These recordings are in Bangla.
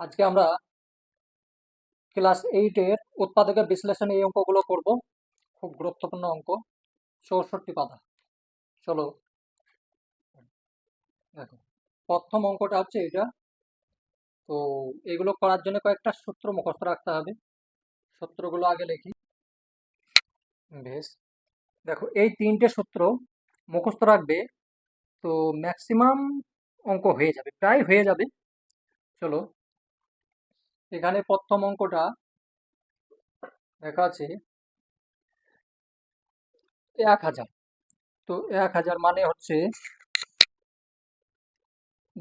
আজকে আমরা ক্লাস এইটের উৎপাদকের বিশ্লেষণে এই অঙ্কগুলো করব। খুব গুরুত্বপূর্ণ অঙ্ক। চৌষট্টি পাতা। চলো। দেখো, প্রথম অঙ্কটা হচ্ছে এটা তো এগুলো করার জন্য কয়েকটা সূত্র মুখস্থ রাখতে হবে। সূত্রগুলো আগে লিখি। বেশ। দেখো, এই তিনটে সূত্র মুখস্থ রাখবে তো ম্যাক্সিমাম অঙ্ক হয়ে যাবে, প্রায় হয়ে যাবে। চলো। এখানে প্রথম অঙ্কটা দেখা আছে এক হাজার। তো এক হাজার মানে হচ্ছে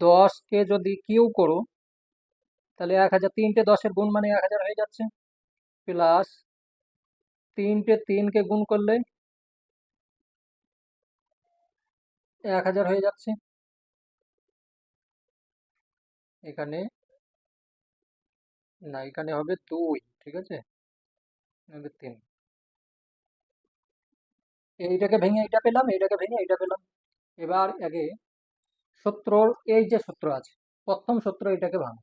দশকে যদি কিউ করো, তাহলে এক হাজার তিনটে দশের গুণ মানে এক হাজার হয়ে যাচ্ছে। প্লাস তিনটে তিনকে গুণ করলে এক হাজার হয়ে যাচ্ছে। এখানে না, এখানে হবে দুই, ঠিক আছে? হবে তিন। এইটাকে ভেঙে এইটা পেলাম, এইটাকে ভেঙে এইটা পেলাম। এবার আগে সূত্রর, এই যে সূত্র আছে, প্রথম সূত্র এটাকে ভাঙো।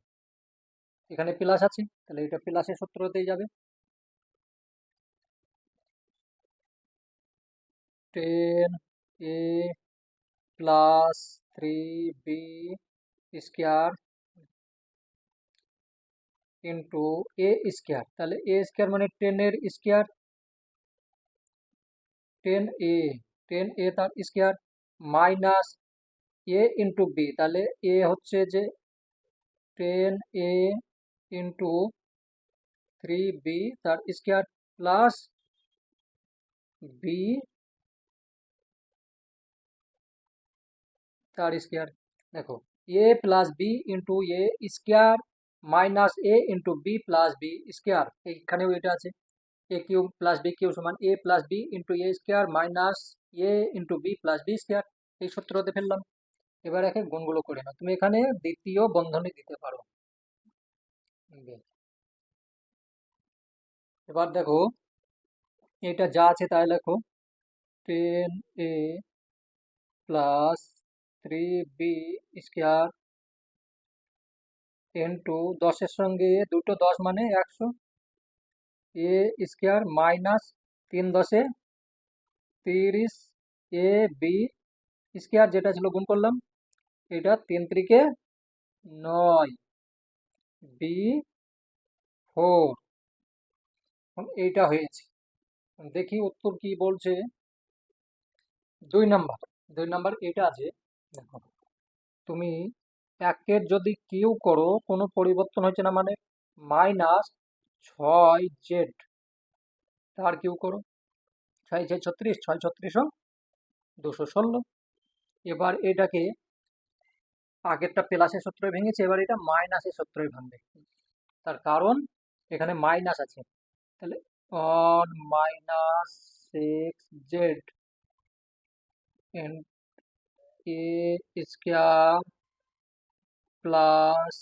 এখানে প্লাস আছে, তাহলে এটা প্লাসের সূত্রতেই যাবে। Ten A plus three B square into A square তাহলে এ স্কোয়ার মানে টেনের square ten A ten A তার square minus A into B তাহলে এ হচ্ছে যে ten A into three B তার স্কোয়ার প্লাস বি তার স্কোয়ার দেখো A plus B into A square minus A into B plus B square. এইখানেও এটা আছে। A cube plus B cube সমান A plus B into A square minus A into B plus B square. এই সূত্রতে ফেললাম। এবার একে গুণগুলো করে নাও। তুমি এখানে দ্বিতীয় বন্ধনী দিতে পারো। এবার দেখো, এটা যা আছে তাই লেখো। Ten A plus three B square into দশের সঙ্গে দুটো দশ মানে একশো। এ স্কোয়ার মাইনাস তিন দশে তিরিশ। এ বি স্কোয়ার যেটা ছিল গুণ করলাম, এটা তিন ত্রিকে নয়। বি ফোর এইটা হয়েছে। দেখি উত্তর কি বলছে। দুই নাম্বার দুই নাম্বার এটা আছে দেখো, তুমি একের যদি কিউ করো, কোনো পরিবর্তন হচ্ছে না মানে? মাইনাস ছয় জেড। তার কিউ করো? ছয় ছয় ছত্রিশ ছয় ছত্রিশ দুশো ষোলো। এবার এটাকে আগেরটা প্লাসের সূত্রে ভেঙেছে, এবার এটা মাইনাসের সূত্রে ভাঙবে। তার কারণ এখানে মাইনাস আছে। তাহলে on minus six Z A square plus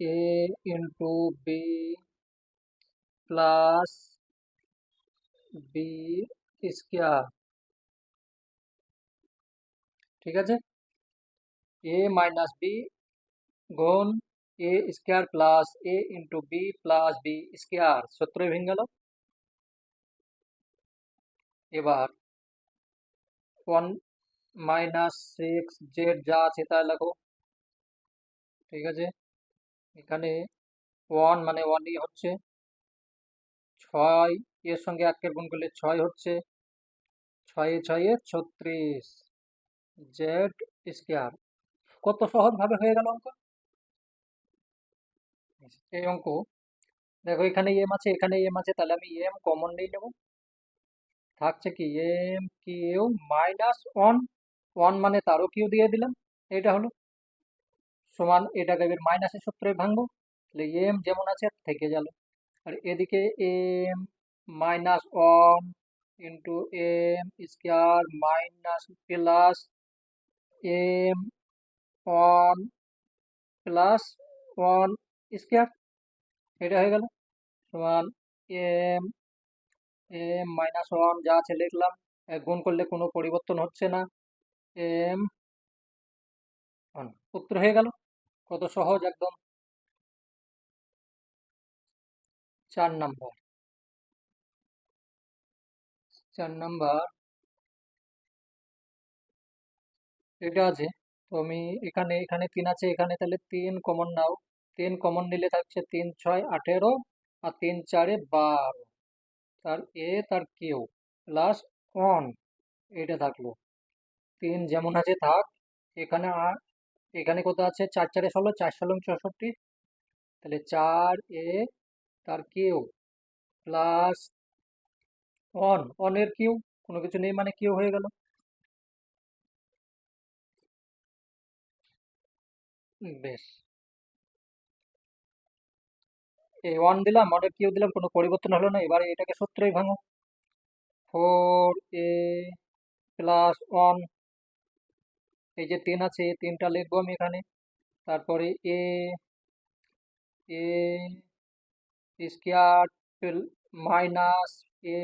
A into B plus B square ঠিক আছে এ মাইনাস বি গুণ A square plus A into B plus B square সূত্রই ভেঙে গেল এবার ওয়ান মাইনাস সিক্স জেড যা আছে তাই লেখো ঠিক আছে? এখানে ওয়ান মানে ওয়ানই হচ্ছে। ছয় এর সঙ্গে একের গুণ করলে ছয় হচ্ছে। ছয়ে ছয়ে ছত্রিশ। জেড স্কোয়ার কত সহজভাবে হয়ে গেল অঙ্ক? এই অঙ্ক। দেখো এখানে এম আছে, এখানে এম আছে, তাহলে আমি এম কমন নিয়ে নেব। থাকছে কি M cube minus one one মানে তারও কিউ দিয়ে দিলাম। এটা হলো। সমান এটাকে এবার মাইনাসের সূত্রে ভাঙবো, তাহলে এম যেমন আছে থেকে গেল। আর এদিকে M minus one into M square minus plus M one plus one square, এটা হয়ে গেল। সমান এম এম মাইনাস ওয়ান যা আছে লিখলাম গুণ করলে কোনো পরিবর্তন হচ্ছে না। এম, উত্তর হয়ে গেল। কত সহজ একদম? চার নাম্বার। চার নাম্বার। এটা আছে। তো আমি এখানে এখানে তিন আছে। এখানে তাহলে তিন কমন নাও। তিন কমন নিলে থাকছে তিন, ছয়, আঠেরো আর তিন, চারে বারো। তার এ, তার কিউ। প্লাস ওয়ান এটা থাকল। তিন যেমন আছে, থাক। এখানে এখানে কত আছে? চার চারে ষোলো, চার ষোলো চৌষট্টি। তাহলে চার এ তার কিউ প্লাস ওয়ান। ওয়ানের কিউ, কোনো কিছু নেই মানে কিউ হয়ে গেল। বেশ। এই ওয়ান দিলাম ওয়ানের কিউ দিলাম, কোনো পরিবর্তন হলো না। এবারে এটাকে সূত্রই ভাঙো। ফোর এ প্লাস ওয়ান এই যে তিন আছে, এই তিনটা লিখব আমি এখানে। তারপরে A A square minus A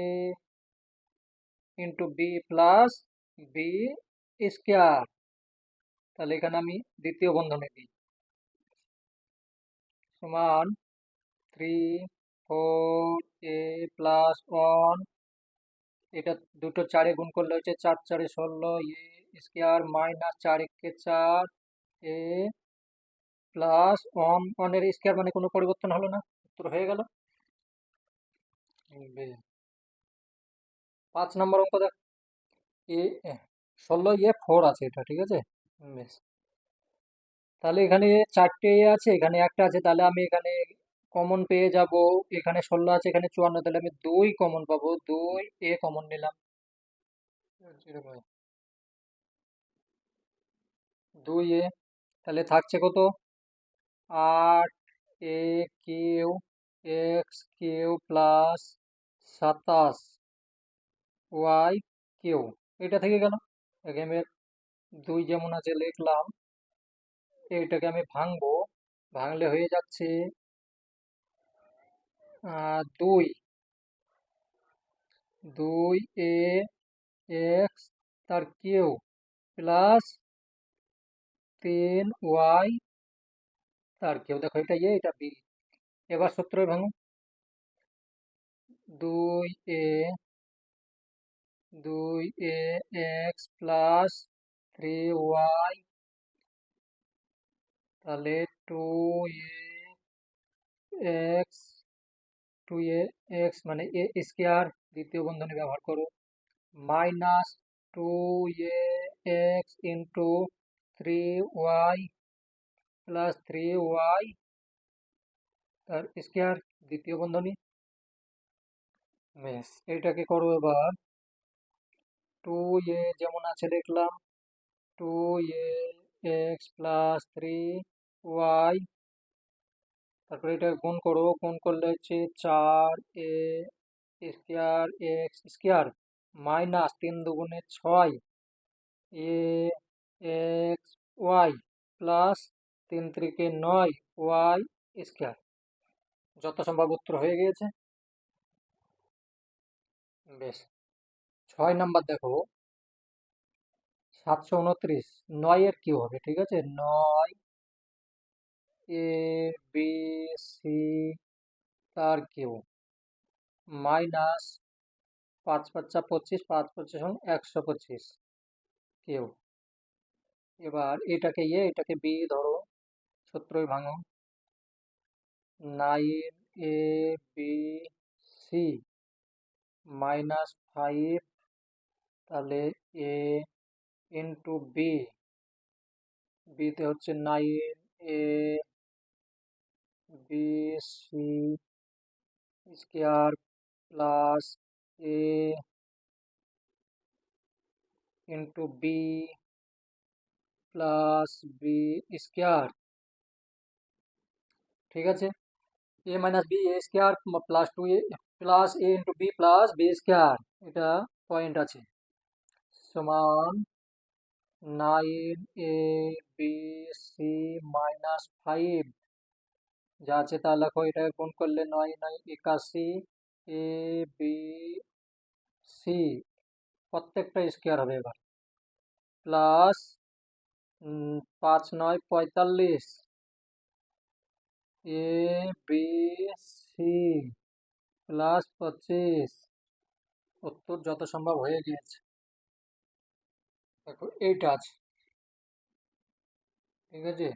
into B plus B square তাহলে এখানে আমি দ্বিতীয় বন্ধনে দিই। সমান three four A plus one এটা দুটো চারে গুণ করলে হচ্ছে চার, চারে ষোলো এ স্কোয়ার মাইনাস চার একে চার এ প্লাস ওয়ান ওয়ানের স্কোয়ার মানে কোনো পরিবর্তন হলো না উত্তর হয়ে গেল পাঁচ নম্বর অঙ্ক দেখ এ ষোলো এ ফোর আছে এটা ঠিক আছে বেশ তাহলে এখানে চারটে এ আছে এখানে একটা আছে তাহলে আমি এখানে কমন পেয়ে যাব এখানে ষোলো আছে এখানে চুয়ান্ন তাহলে আমি দুই কমন পাবো দুই এ কমন নিলাম দুই এ, তাহলে থাকছে কত? আট, A cube, X cube plus সাতাশ, ওয়াই কিউ। এটা থেকে গেল। এখানে দুই যেমন আছে লিখলাম। এইটাকে আমি ভাঙবো। ভাঙলে হয়ে যাচ্ছে দুই। দুই এ, এক্স, তার কিউ, প্লাস তিন ওয়াই তার কিউ দেখো এটা এ এটা বি, এবার সূত্র ভাঙো। দুই এ দুই A, X plus three Y, তাহলে two A, X, two A, X মানে এ স্কোয়ার, দ্বিতীয় বন্ধনী ব্যবহার করো। Minus two A, X into three Y plus three Y তার স্কোয়ার দ্বিতীয় বন্ধনী। বেশ এইটাকে করো এবার টু এ যেমন আছে দেখলাম two X plus three Y তারপরে এটা গুণ করো গুণ করলে হচ্ছে চার A square X square minus তিন দুগুণে ছয় এ এক্স ওয়াই প্লাস তিন ত্রিকে নয় ওয়াই স্কোয়ার। যত সম্ভব উত্তর হয়ে গিয়েছে। বেশ। ছয় নাম্বার দেখো। সাতশো উনত্রিশ। নয়ের কি হবে, ঠিক আছে? নয় এ, বি, সি তার কিউ। মাইনাস পাঁচ পাঁচা পঁচিশ, পাঁচ পঁচিশ একশো পঁচিশ কিউ। এবার এটাকে ইয়ে এটাকে বি ধরো। সূত্রই ভাঙো nine A B C minus five তাহলে এ ইন্টু বি বিতে হচ্ছে nine A B C square plus A into B plus B square. ঠিক আছে? A minus B, A square plus two A, plus A into B plus B square. এটা পয়েন্ট আছে। সমান nine A B C minus five. যা আছে তা লেখো, এটা গুণ করলে নয় নয়, একাশি এ বি সি। প্রত্যেকটা স্কোয়ার হবে এবার। প্লাস পাঁচ নয় পঁয়তাল্লিশ। এ, বি, সি, প্লাস পঁচিশ। উত্তর যত সম্ভব হয়ে গিয়েছে। দেখো, এইটা আছে। ঠিক আছে?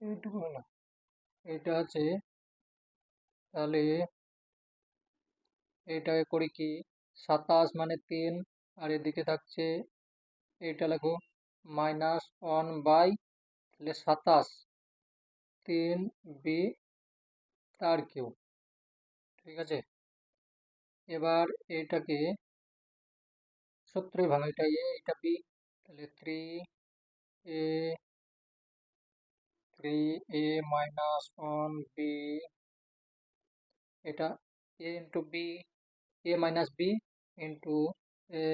এইটুকু হলো। এটা আছে তাহলে এইটাকে করি কি? সাতাশ মানে তিন, আর এদিকে থাকছে এইটা লেখো, মাইনাস ওয়ান বাই তাহলে সাতাশ, তিন বি তার কিউ ঠিক আছে? এবার এটাকে সূত্রে ভাঙা, এটা এ, এটা বি, তাহলে three A three A minus one B, এটা A into B, A minus B into A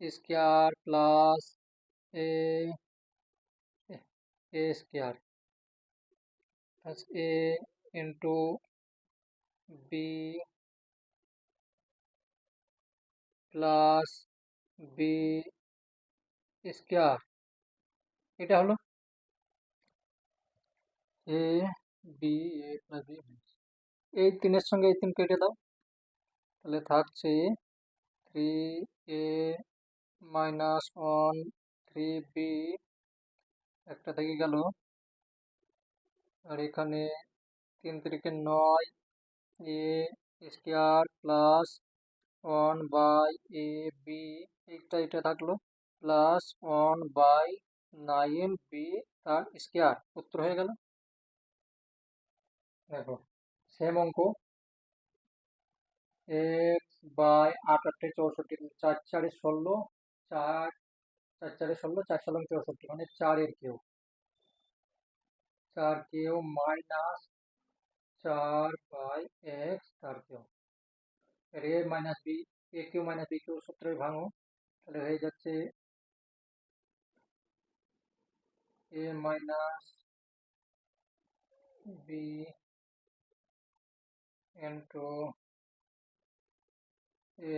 square plus A A square plus A into B plus B square এটা হলো A B A plus B এই তিনের সঙ্গে এই তিন কেটে দাও। তাহলে থাকছে three A minus one three B একটা থেকে গেল। আর এখানে তিন তিরিকে নয় A square plus one by A B এইটা এটা থাকল। Plus one by nine B তার স্কোয়ার উত্তর হয়ে গেল। দেখো সেম অঙ্ক। এক্স বাই আট চৌষট্টি, চার চারে ষোলো চার চার, চারে ষোলো, চার ষোলো চৌষট্টি মানে চারের কেউ। চার কেউ মাইনাস চার বাই এক্স, তার কেউ। A minus B, A cube minus B cube সূত্রে ভাঙো। তাহলে হয়ে যাচ্ছে A minus B into A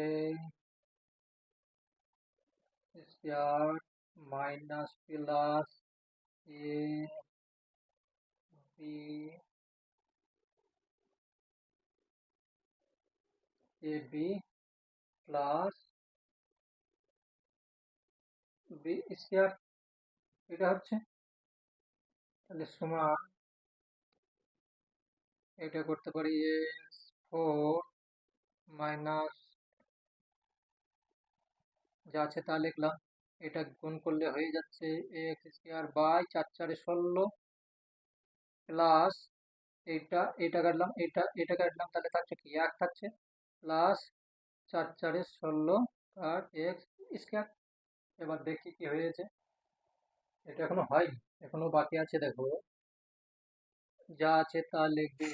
square minus plus A B A B plus B square এটা হচ্ছে? তাহলে সমান এটা করতে পারি এক্স ফোর মাইনাস যা আছে তা লিখলাম। এটা গুণ করলে হয়ে যাচ্ছে এক্স স্কোয়ার বাই চার চারে ষোলো প্লাস এইটা এটা কাটলাম এটা এটা কাটলাম, তাহলে থাকছে কি? এক থাকছে প্লাস চার চারে ষোলো আর এক্স স্কোয়ার এবার দেখি কি হয়েছে। এটা এখনও হয়নি, এখনও বাকি আছে, দেখো। যা আছে তা লিখবে।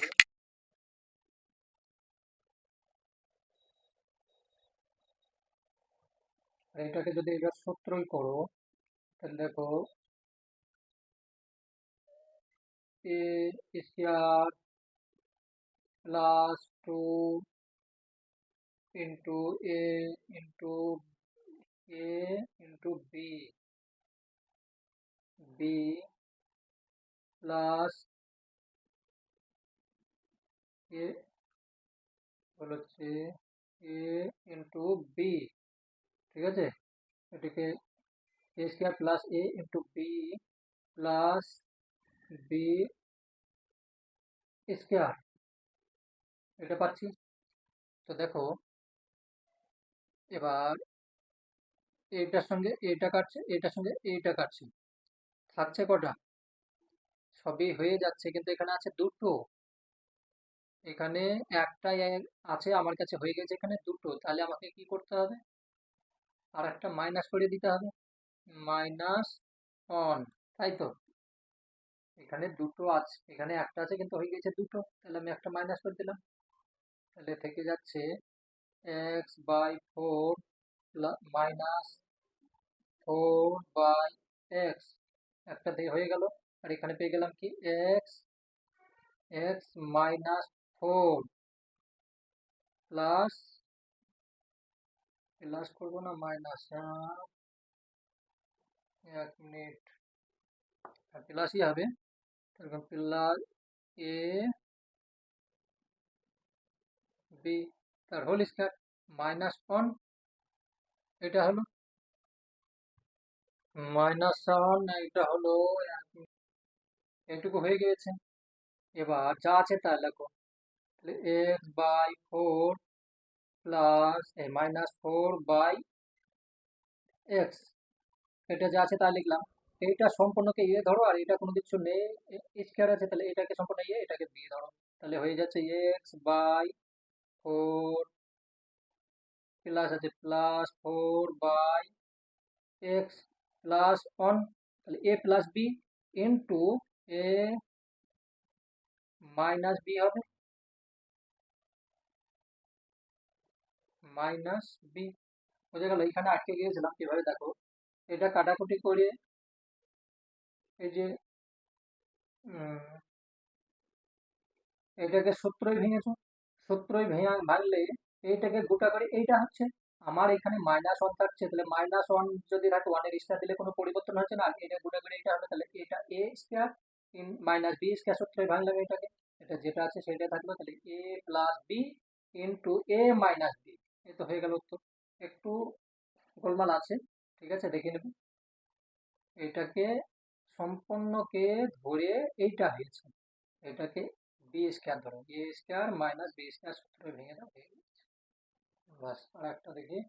আর এটাকে যদি এবার সূত্রই করো, তাহলে দেখো A square plus two into A into A into B B plus A হচ্ছে এ ইন্টু বি ঠিক আছে? এটিকে A square plus A into B plus B square এটা পাচ্ছি। তো দেখো, এবার এইটার সঙ্গে এইটা কাটছে এইটার সঙ্গে এইটা কাটছে। থাকছে কটা? সবই হয়ে যাচ্ছে, কিন্তু এখানে আছে দুটো। এখানে একটাই আছে, আমার কাছে হয়ে গেছে এখানে দুটো। তাহলে আমাকে কি করতে হবে? আর একটা মাইনাস করে দিতে হবে। মাইনাস অন তাই তো? এখানে দুটো আছে, এখানে একটা আছে কিন্তু হয়ে গেছে দুটো। তাহলে আমি একটা মাইনাস করে দিলাম। তাহলে থেকে যাচ্ছে X by four minus four by X একটা দিয়ে হয়ে গেল। আর এখানে পেয়ে গেলাম কি? X X minus four plus plus করব না মাইনাস এক মিনিট প্লাসই হবে। প্লাস এ বি তার হোল স্কোয়ার মাইনাস ওয়ান এটা হলো মাইনাস ওয়ান এটা হলো এটুকু হয়ে গিয়েছে। এবার যা আছে তা লেখো। তাহলে এক্স বাই ফোর প্লাস এই মাইনাস ফোর বাই এক্স এটা যা আছে তা লিখলাম। এইটা সম্পূর্ণকে ইয়ে ধরো আর এটা কোনো কিছু নেই। স্কোয়ার আছে তাহলে এটাকে সম্পূর্ণ ইয়ে এটাকে বি ধরো। তাহলে হয়ে যাচ্ছে এক্স বাই ফোর প্লাস আছে plus four by X plus one তাহলে A plus B into A minus B হবে। Minus B. বোঝা গেল, এখানে আটকে গিয়েছিলাম। কীভাবে দেখো, এটা কাটাকুটি করে এই যে এটাকে সূত্রই ভেঙেছো। সূত্রই ভেঙে ভাঙলে এইটাকে গোটা করে, এইটা হচ্ছে আমার এখানে মাইনাস ওয়ান থাকছে। তাহলে মাইনাস ওয়ান যদি থাকে ওয়ানের স্কোয়ার দিলে কোনো পরিবর্তন হচ্ছে না। এটা গোটা করে এটা হলো তাহলে এটা A square in minus B square সূত্রই ভাঙলাম এটাকে। এটা যেটা আছে সেটা থাকল, তাহলে A plus B into A minus এই তো হয়ে গেল উত্তর। একটু গোলমাল আছে, ঠিক আছে, দেখে নেব। এটাকে সম্পূর্ণকে ধরে এইটা হয়েছে। এটাকে বি স্কোয়ার ধরো। A square minus B square সূত্র ভেঙে দাও হয়ে বাস আর একটা দেখি।